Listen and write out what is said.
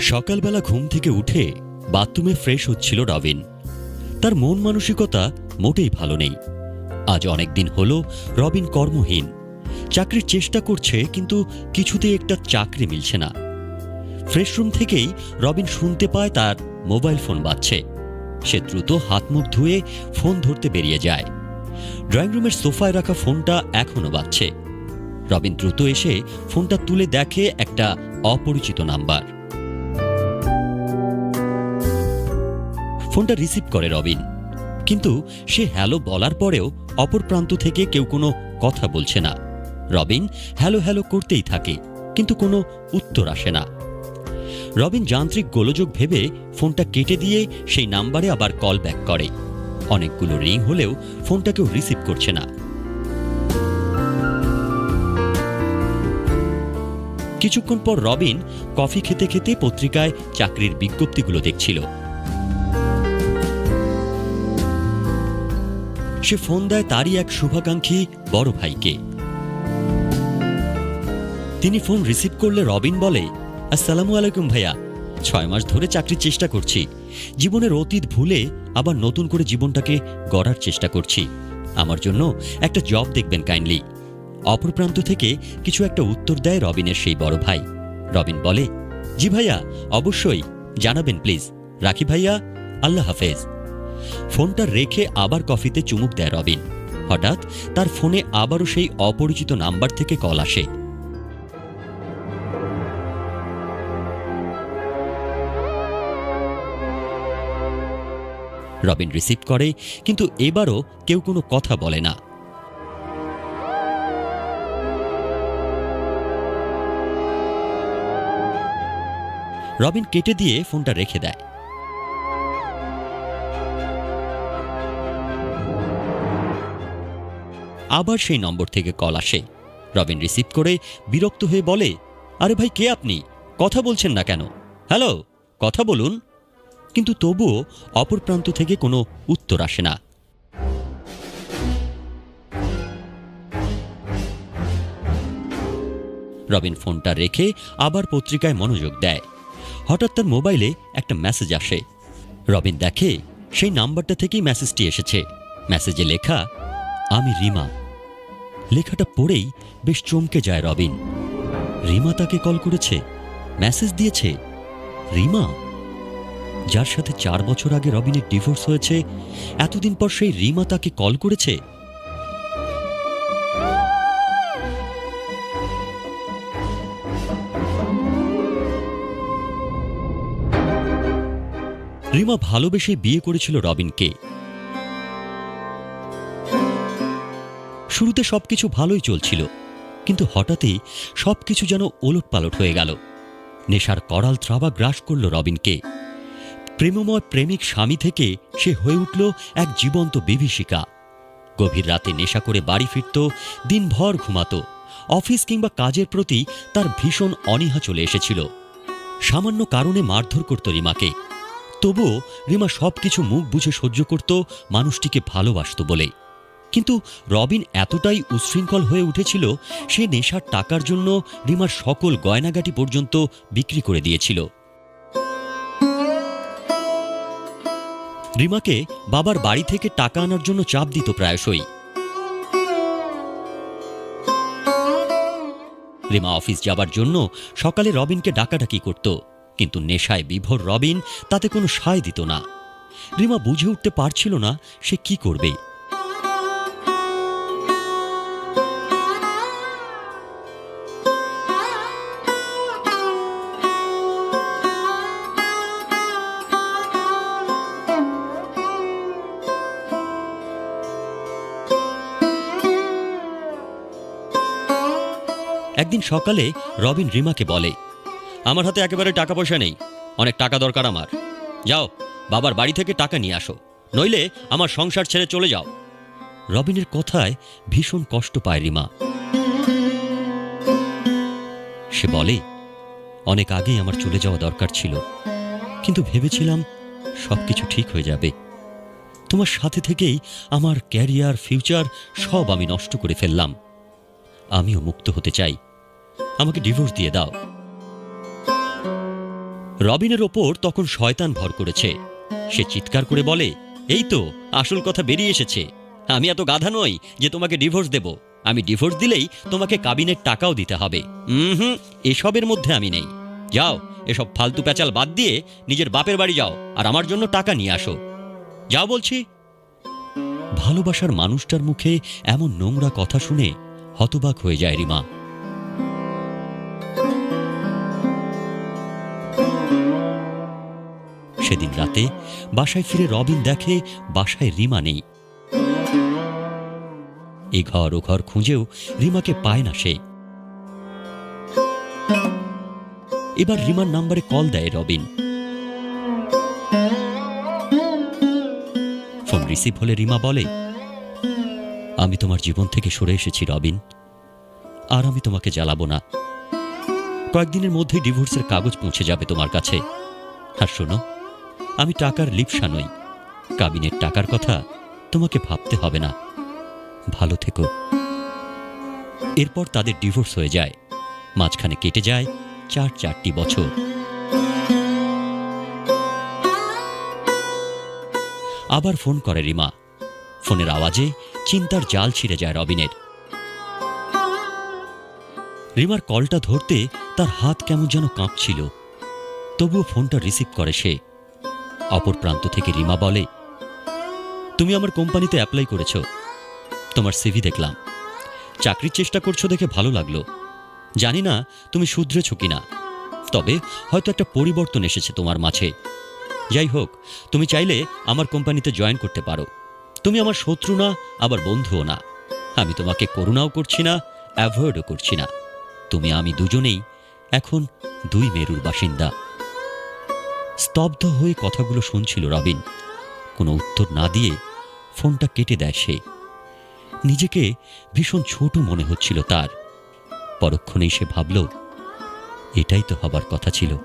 সকালবেলা ঘুম থেকে উঠে বাথরুমে ফ্রেশ হচ্ছিল রবিন। তার মন মানসিকতা মোটেই ভালো নেই। আজ অনেক দিন হলো রবিন কর্মহীন। চাকরির চেষ্টা করছে, কিন্তু কিছুতেই একটা চাকরি মিলছে না। ফ্রেশরুম থেকেই রবিন শুনতে পায় তার মোবাইল ফোন বাজছে। সে দ্রুত হাত মুখ ধুয়ে ফোন ধরতে বেরিয়ে যায়। ড্রয়িং রুমের সোফায় রাখা ফোনটা এখনও বাজছে। রবিন দ্রুত এসে ফোনটা তুলে দেখে একটা অপরিচিত নাম্বার। ফোনটা রিসিভ করে রবিন। কিন্তু সে হ্যালো বলার পরেও অপর প্রান্ত থেকে কেউ কোনো কথা বলছে না। রবিন হ্যালো হ্যালো করতেই থাকে, কিন্তু কোনো উত্তর আসে না। রবিন যান্ত্রিক গোলযোগ ভেবে ফোনটা কেটে দিয়ে সেই নাম্বারে আবার কল ব্যাক করে। অনেকগুলো রিং হলেও ফোনটা কেউ রিসিভ করছে না। কিছুক্ষণ পর রবিন কফি খেতে খেতে পত্রিকায় চাকরির বিজ্ঞপ্তিগুলো দেখছিল। সে ফোন দেয় তারই এক শুভাকাঙ্ক্ষী বড় ভাইকে। তিনি ফোন রিসিভ করলে রবিন বলে, আসসালামু আলাইকুম ভাইয়া, ছয় মাস ধরে চাকরির চেষ্টা করছি। জীবনের অতীত ভুলে আবার নতুন করে জীবনটাকে গড়ার চেষ্টা করছি। আমার জন্য একটা জব দেখবেন কাইন্ডলি। অপর প্রান্ত থেকে কিছু একটা উত্তর দেয় রবিনের সেই বড় ভাই। রবিন বলে, জি ভাইয়া, অবশ্যই, জানাবেন প্লিজ। রাখি ভাইয়া, আল্লাহ হাফেজ। ফোনটা রেখে আবার কফিতে চুমুক দেয় রবিন। হঠাৎ তার ফোনে আবারও সেই অপরিচিত নাম্বার থেকে কল আসে। রবিন রিসিভ করে, কিন্তু এবারও কেউ কোনো কথা বলে না। রবিন কেটে দিয়ে ফোনটা রেখে দেয়। আবার সেই নম্বর থেকে কল আসে। রবিন রিসিভ করে বিরক্ত হয়ে বলে, আরে ভাই, কে আপনি? কথা বলছেন না কেন? হ্যালো, কথা বলুন। কিন্তু তবুও অপর প্রান্ত থেকে কোনো উত্তর আসে না। রবিন ফোনটা রেখে আবার পত্রিকায় মনোযোগ দেয়। হঠাৎ তার মোবাইলে একটা মেসেজ আসে। রবিন দেখে সেই নাম্বারটা থেকেই মেসেজটি এসেছে। মেসেজে লেখা, আমি রিমা। লেখাটা পড়েই বেশ চমকে যায় রবিন। রিমা তাকে কল করেছে, মেসেজ দিয়েছে। রিমা? যার সাথে চার বছর আগে রবিনের ডিভোর্স হয়েছে, এতদিন পর সেই রিমা তাকে কল করেছে? রিমা ভালোবেসে বিয়ে করেছিল রবিনকে। শুরুতে সবকিছু ভালোই চলছিল, কিন্তু হঠাৎই সবকিছু যেন ওলটপালট হয়ে গেল। নেশার করাল ত্রাবা গ্রাস করল রবিনকে। প্রেমময় প্রেমিক স্বামী থেকে সে হয়ে উঠল এক জীবন্ত বিভীষিকা। গভীর রাতে নেশা করে বাড়ি ফিরত, দিনভর ঘুমাতো। অফিস কিংবা কাজের প্রতি তার ভীষণ অনীহা চলে এসেছিল। সামান্য কারণে মারধর করত রিমাকে। তবুও রিমা সবকিছু মুখ বুঝে সহ্য করত, মানুষটিকে ভালোবাসত বলে। কিন্তু রবিন এতটাই উচ্ছৃঙ্খল হয়ে উঠেছিল, সে নেশার টাকার জন্য রিমার সকল গয়নাগাটি পর্যন্ত বিক্রি করে দিয়েছিল। রিমাকে বাবার বাড়ি থেকে টাকা আনার জন্য চাপ দিত প্রায়শই। রিমা অফিস যাবার জন্য সকালে রবিনকে ডাকাডাকি করত, কিন্তু নেশায় বিভোর রবিন তাতে কোনো সায় দিত না। রিমা বুঝে উঠতে পারছিল না সে কি করবে। একদিন সকালে রবিন রিমাকে বলে, আমার হাতে একেবারে টাকা পয়সা নেই, অনেক টাকা দরকার আমার। যাও, বাবার বাড়ি থেকে টাকা নিয়ে আসো, নইলে আমার সংসার ছেড়ে চলে যাও। রবিনের কথায় ভীষণ কষ্ট পায় রিমা। সে বলে, অনেক আগেই আমার চলে যাওয়া দরকার ছিল, কিন্তু ভেবেছিলাম সবকিছু ঠিক হয়ে যাবে। তোমার সাথে থেকেই আমার ক্যারিয়ার, ফিউচার সব আমি নষ্ট করে ফেললাম। আমিও মুক্ত হতে চাই। আমাকে ডিভোর্স দিয়ে দাও। রবিনের ওপর তখন শয়তান ভর করেছে। সে চিৎকার করে বলে, এই তো, আসল কথা বেরিয়ে এসেছে। আমি এত গাধা নই যে তোমাকে ডিভোর্স দেব। আমি ডিভোর্স দিলেই তোমাকে কাবিনের টাকাও দিতে হবে। হুম, এসবের মধ্যে আমি নেই। যাও, এসব ফালতু প্যাচাল বাদ দিয়ে নিজের বাপের বাড়ি যাও আর আমার জন্য টাকা নিয়ে আসো। যাও বলছি। ভালোবাসার মানুষটার মুখে এমন নোংরা কথা শুনে হতবাক হয়ে যায় রিমা। সেদিন রাতে বাসায় ফিরে রবিন দেখে বাসায় রিমা নেই। এ ঘর ও ঘর খুঁজেও রিমাকে পায় না সে। এবার রিমার নাম্বারে কল দেয় রবিন। ফোন রিসিভ হলে রিমা বলে, আমি তোমার জীবন থেকে সরে এসেছি রবিন, আর আমি তোমাকে জ্বালাবো না। কয়েকদিনের মধ্যেই ডিভোর্সের কাগজ পৌঁছে যাবে তোমার কাছে। আর শোনো আমি টাকার লিপসা নই। কাবিনের টাকার কথা তোমাকে ভাবতে হবে না। ভালো থেকো। এরপর তাদের ডিভোর্স হয়ে যায়। মাঝখানে কেটে যায় চার চারটি বছর। আবার ফোন করে রিমা। ফোনের আওয়াজে চিন্তার জাল ছিঁড়ে যায় রবিনের। রিমার কলটা ধরতে তার হাত কেমন যেন কাঁপছিল। তবুও ফোনটা রিসিভ করে সে। অপর প্রান্ত থেকে রিমা বলে, তুমি আমার কোম্পানিতে অ্যাপ্লাই করেছ। তোমার সিভি দেখলাম। চাকরির চেষ্টা করছ দেখে ভালো লাগল। জানি না তুমি শুধরেছ কিনা। তবে হয়তো একটা পরিবর্তন এসেছে তোমার মাঝে। যাই হোক, তুমি চাইলে আমার কোম্পানিতে জয়েন করতে পারো। তুমি আমার শত্রু না, আবার বন্ধুও না। আমি তোমাকে করুণাও করছি না, অ্যাভয়েডও করছি না। তুমি আমি দুজনেই এখন দুই মেরুর বাসিন্দা। স্তব্ধ হয়ে কথাগুলো শুনছিল রবিন। কোনো উত্তর না দিয়ে ফোনটা কেটে দেয় সে। নিজেকে ভীষণ ছোট মনে হচ্ছিল তার। পরক্ষণেই সে ভাবল, এটাই তো হবার কথা ছিল।